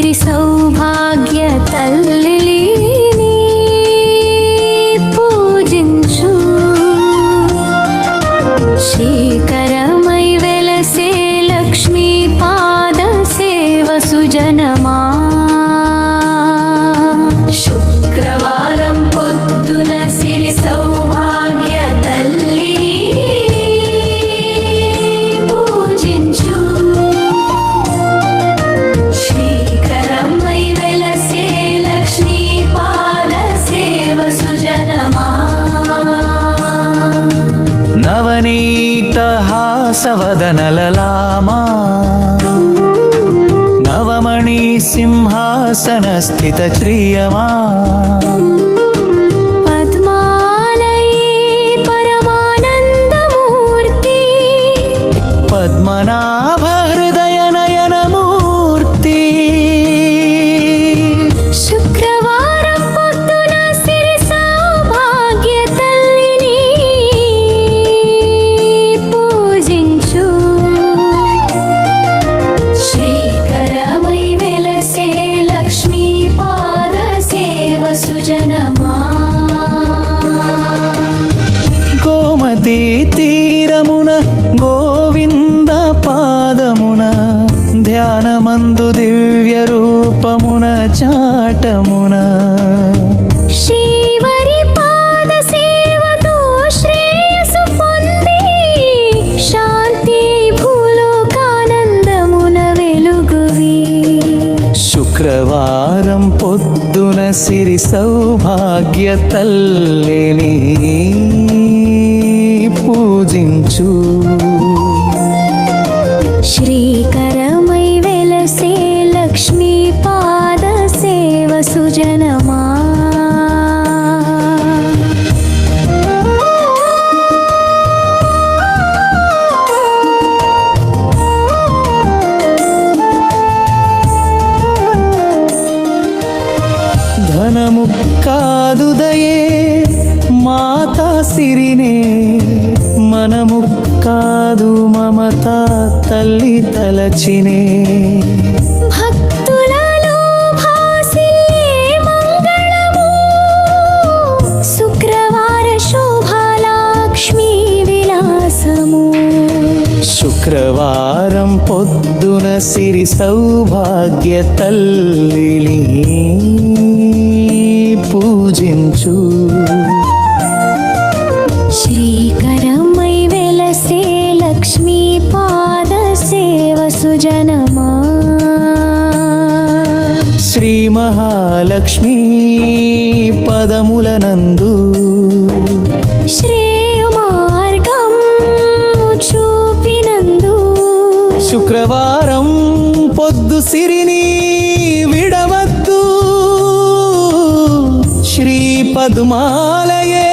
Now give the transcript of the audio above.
సిరి సౌభాగ్య తల్లి పూజించు. శీకరమై వెలసే లక్ష్మీ పాద సేవ సుజనమా హాసవదనలలామా నవమణి సింహాసన స్థిత ధ్యానమందు దివ్య రూపమున చాటమున. శ్రీవరి పాద సేవతో శ్రేయసు పొంది శాంతి భూలోకానందమున వెలుగువి. శుక్రవారం పొద్దున సిరి సౌభాగ్య తల్లిని పూజించు. శ్రీకరమై కాదు దయే మాతా సిరినే. మనము కాదు మమత తల్లి తలచినే. శుక్రవార శోభాలక్ష్మీ విలాసము. శుక్రవారం పొద్దున సిరి సౌభాగ్య తల్లిని. పూజించు. శ్రీకరమై వెలసే లక్ష్మీ పాద సేవ సుజనమా. శ్రీ మహాలక్ష్మి పదములనందు. శ్రేయ మార్గం చూపినందు. శుక్రవారం పొద్దు సిరిని విడవద్దు శ్రీ పద్మాలయే